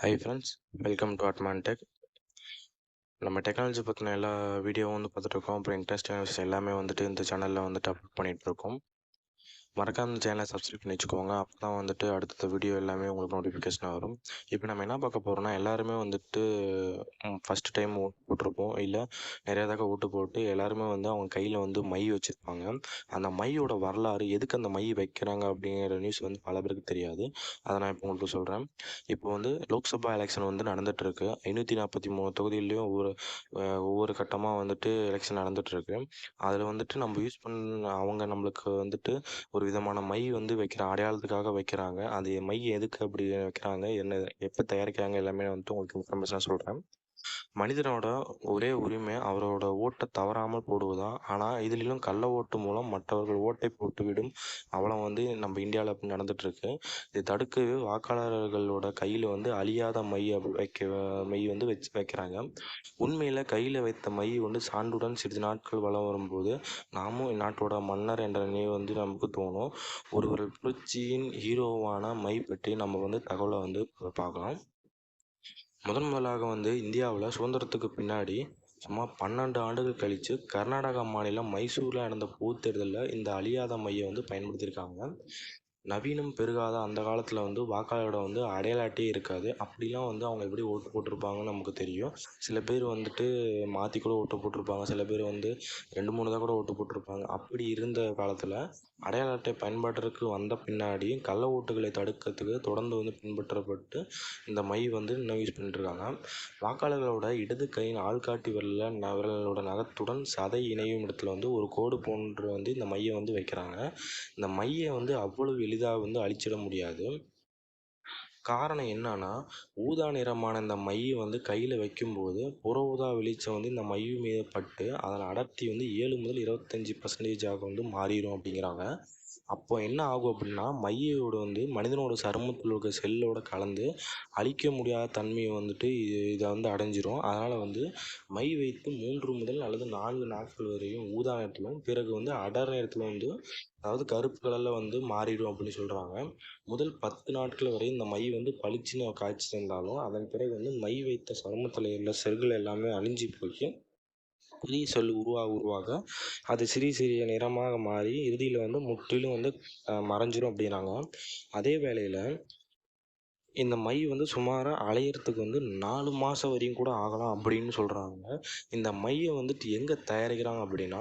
Hi friends welcome to Atman tech நம்ம technology பற்றின எல்லா வீடியோவும் வந்து பார்த்துட்ருக்கோம் அப்புறம் இன்ட்ரெஸ்டிங் விஷயம் எல்லாமே வந்துட்டு இந்த சேனலில் வந்துட்டு அப்லோட் பண்ணிகிட்ருக்கோம் மறக்காம இந்த சேனலை சப்ஸ்கிரைப் பண்ணி வச்சுக்கோங்க. அப்போ தான் வந்துட்டு அடுத்த வீடியோ எல்லாமே உங்களுக்கு நோட்டிஃபிகேஷனாக வரும். இப்போ நம்ம என்ன பார்க்க போகிறோம்னா எல்லாருமே வந்துட்டு ஃபஸ்ட் டைம் ஓட்டு போட்டிருப்போம். இல்லை நிறையா தக்க ஓட்டு போட்டு எல்லாருமே வந்து அவங்க கையில் வந்து மை வச்சுருப்பாங்க. அந்த மையோட வரலாறு எதுக்கு அந்த மை வைக்கிறாங்க அப்படிங்கிற நியூஸ் வந்து பல பேருக்கு தெரியாது. அதை நான் இப்போ உங்களுக்கு சொல்கிறேன் இப்போ வந்து லோக்சபா எலெக்ஷன் வந்து நடந்துகிட்ருக்கு ஐநூற்றி நாற்பத்தி மூணு தொகுதியிலையும் ஒவ்வொரு ஒவ்வொரு கட்டமாக வந்துட்டு எலெக்ஷன் நடந்துகிட்ருக்கு அதில் வந்துட்டு நம்ம யூஸ் பண்ண அவங்க நம்மளுக்கு வந்துட்டு ஒரு விதமான மை வந்து வைக்கிற அடையாளத்துக்காக வைக்கிறாங்க. அது மை எதுக்கு அப்படி வைக்கிறாங்க? என்ன எப்போ தயாரிக்கிறாங்க? எல்லாமே வந்துட்டு உங்களுக்கு இன்ஃபர்மேஷனாக சொல்கிறேன் மனிதனோட ஒரே உரிமை அவரோட ஓட்டை தவறாமல் போடுவதுதான். ஆனால் இதிலும் கள்ள ஓட்டு மூலம் மற்றவர்கள் ஓட்டை போட்டுவிடும் அவலம் வந்து நம்ம இந்தியாவில் அப்படி நடந்துகிட்ருக்கு இதை தடுக்கவே வாக்காளர்களோட கையில் வந்து அழியாத மை அப்படி வைக்க மை வந்து வச்சு வைக்கிறாங்க. உண்மையில் கையில் வைத்த மை வந்து சான்றுடன் சிறிது நாட்கள் வளம் வரும்போது நாமும் இந்நாட்டோட மன்னர் என்ற நினைவு வந்து நமக்கு தோணும். ஒருவர் புரட்சியின் ஹீரோவான மை பற்றி நம்ம வந்து தகவலை வந்து பார்க்கலாம். முதன் முதலாக வந்து இந்தியாவில் சுதந்திரத்துக்கு பின்னாடி சும்மா பன்னெண்டு ஆண்டுகள் கழித்து கர்நாடகா மாநிலம் மைசூரில் நடந்த பொதுத் தேர்தலில் இந்த அழியாத மையை வந்து பயன்படுத்தியிருக்காங்க. நவீனம் பெருகாத அந்த காலத்தில் வந்து வாக்காளரோட வந்து அடையாள அட்டையே இருக்காது. அப்படிலாம் வந்து அவங்க எப்படி ஓட்டு போட்டிருப்பாங்கன்னு நமக்கு தெரியும். சில பேர் வந்துட்டு மாற்றி கூட ஓட்டு போட்டிருப்பாங்க. சில பேர் வந்து ரெண்டு மூணு தான் கூட ஓட்டு போட்டிருப்பாங்க. அப்படி இருந்த காலத்தில் அடையாள அட்டை பயன்பாட்டிற்கு வந்த பின்னாடி கள்ள ஓட்டுகளை தடுக்கிறதுக்கு தொடர்ந்து வந்து பின்பற்றப்பட்டு இந்த மை வந்து இன்னும் யூஸ் பண்ணிட்டுருக்காங்க. வாக்காளர்களோட இடது கையின் ஆள்காட்டி விரலில் ந விரலோட நகத்துடன் சதை இணையும் இடத்துல வந்து ஒரு கோடு போன்று வந்து இந்த மையை வந்து வைக்கிறாங்க. இந்த மையை வந்து அவ்வளவு எளிதாக வந்து அழிச்சிட முடியாது. காரணம் என்னன்னா ஊதா நிறமான இந்த மையை வந்து கையில் வைக்கும்போது புற ஊதா வெளிச்சம் வந்து இந்த மை மீது பட்டு அதன் அடர்த்தி வந்து ஏழு முதல் இருபத்தஞ்சி பர்சன்டேஜாக வந்து மாறிடும் அப்படிங்கிறாங்க. அப்போ என்ன ஆகும் அப்படின்னா மையோட வந்து மனிதனோட சருமத்தில் இருக்க செல்லோட கலந்து அழிக்க முடியாத தன்மையை வந்துட்டு இது இதை வந்து அடைஞ்சிரும். அதனால் வந்து மை வைத்து மூன்று முதல் அல்லது நான்கு நாட்கள் வரையும் ஊதா நேரத்திலும் பிறகு வந்து அடர் நேரத்தில் வந்து அதாவது கருப்பு கலரில் வந்து மாறிடும் அப்படின்னு சொல்கிறாங்க முதல் பத்து நாட்கள் வரை இந்த மை வந்து பளிச்சுன்னு காய்ச்சிருந்தாலும் அதன் பிறகு வந்து மை வைத்த சருமத்தில் உள்ள செல்கள் எல்லாமே அழிஞ்சு போய் புதிய செல் உருவாக உருவாக அது சிறிய சிறிய நிறமாக மாறி இறுதியில் வந்து முற்றிலும் வந்து மறைஞ்சிரும் அப்படின்னாங்க. அதே வேளையில் இந்த மை வந்து சுமாராக அலையிறதுக்கு வந்து நாலு மாதம் வரையும் கூட ஆகலாம் அப்படின்னு சொல்கிறாங்க இந்த மையை வந்துட்டு எங்கே தயாரிக்கிறாங்க அப்படின்னா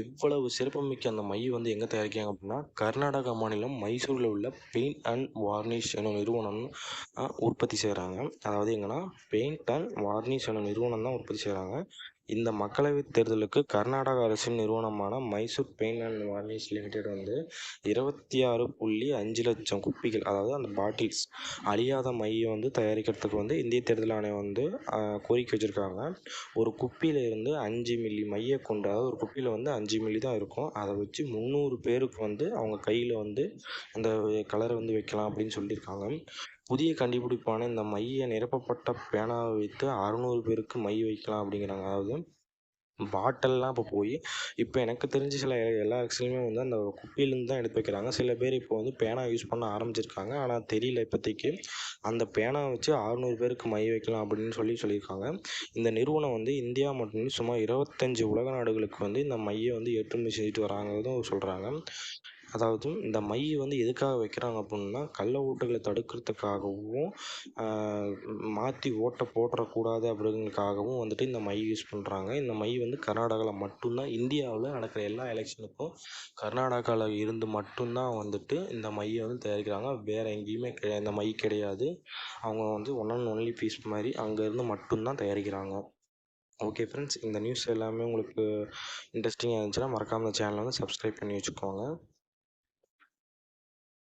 இவ்வளவு சிறப்புமிக்க அந்த மை வந்து எங்கே தயாரிக்கிறாங்க அப்படின்னா கர்நாடக மாநிலம் மைசூரில் உள்ள பெயிண்ட் அண்ட் வார்னிஷ் எனும் நிறுவனம் உற்பத்தி செய்கிறாங்க அதாவது எங்கன்னா பெயிண்ட் அண்ட் வார்னிஷ் எனும் நிறுவனம் தான் உற்பத்தி செய்கிறாங்க இந்த மக்களவைத் தேர்தலுக்கு கர்நாடக அரசின் நிறுவனமான Mysore paint and varnish limited வந்து இருபத்தி ஆறு புள்ளி அஞ்சு லட்சம் குப்பிகள் அதாவது அந்த பாட்டில்ஸ் அழியாத மையை வந்து தயாரிக்கிறதுக்கு வந்து இந்திய தேர்தல் ஆணையம் வந்து கோரிக்கை வச்சுருக்காங்க. ஒரு குப்பியில் இருந்து அஞ்சு மில்லி மையை கொண்டு அதாவது ஒரு குப்பியில் வந்து அஞ்சு மில்லி தான் இருக்கும். அதை வச்சு முந்நூறு பேருக்கு வந்து அவங்க கையில் வந்து அந்த கலரை வந்து வைக்கலாம் அப்படின்னு சொல்லியிருக்காங்க. புதிய கண்டுபிடிப்பான இந்த மைய நிரப்பப்பட்ட பேனாவை வைத்து அறநூறு பேருக்கு மை வைக்கலாம் அப்படிங்கிறாங்க. அதாவது பாட்டில்லாம் இப்போ போய் இப்போ எனக்கு தெரிஞ்ச சில எல்லா எக்ஸ்லையுமே வந்து அந்த குப்பிலேருந்து தான் எடுத்து வைக்கிறாங்க. சில பேர் இப்போ வந்து பேனா யூஸ் பண்ண ஆரம்பிச்சிருக்காங்க. ஆனால் தெரியல இப்போதைக்கு அந்த பேனா வச்சு அறுநூறு பேருக்கு மை வைக்கலாம் அப்படின்னு சொல்லி சொல்லியிருக்காங்க. இந்த நிறுவனம் வந்து இந்தியா மட்டும் சுமார் இருபத்தஞ்சி உலக நாடுகளுக்கு வந்து இந்த மையை வந்து ஏற்றுமதி செஞ்சுட்டு வராங்கிறதும் சொல்கிறாங்க அதாவது இந்த மை வந்து எதுக்காக வைக்கிறாங்க அப்படின்னா கள்ள ஓட்டுகளை தடுக்கிறதுக்காகவும் மாற்றி ஓட்டை போட்டுறக்கூடாது அப்படிங்கிறதுக்காகவும் வந்துட்டு இந்த மை யூஸ் பண்ணுறாங்க இந்த மை வந்து கர்நாடகாவில் மட்டும்தான் இந்தியாவில் நடக்கிற எல்லா எலெக்ஷனுக்கும் கர்நாடகாவில் இருந்து மட்டும்தான் வந்துட்டு இந்த மையை வந்து தயாரிக்கிறாங்க. வேறு எங்கேயுமே கிடையாது இந்த மை கிடையாது. அவங்க வந்து ஒன் அண்ட் ஒன்லி பீஸ் மாதிரி அங்கேருந்து மட்டும்தான் தயாரிக்கிறாங்க. ஓகே ஃப்ரெண்ட்ஸ் இந்த நியூஸ் எல்லாமே உங்களுக்கு இன்ட்ரெஸ்டிங்காக இருந்துச்சுன்னா மறக்காமல் இந்த சேனலை வந்து சப்ஸ்கிரைப் பண்ணி வச்சுக்கோங்க.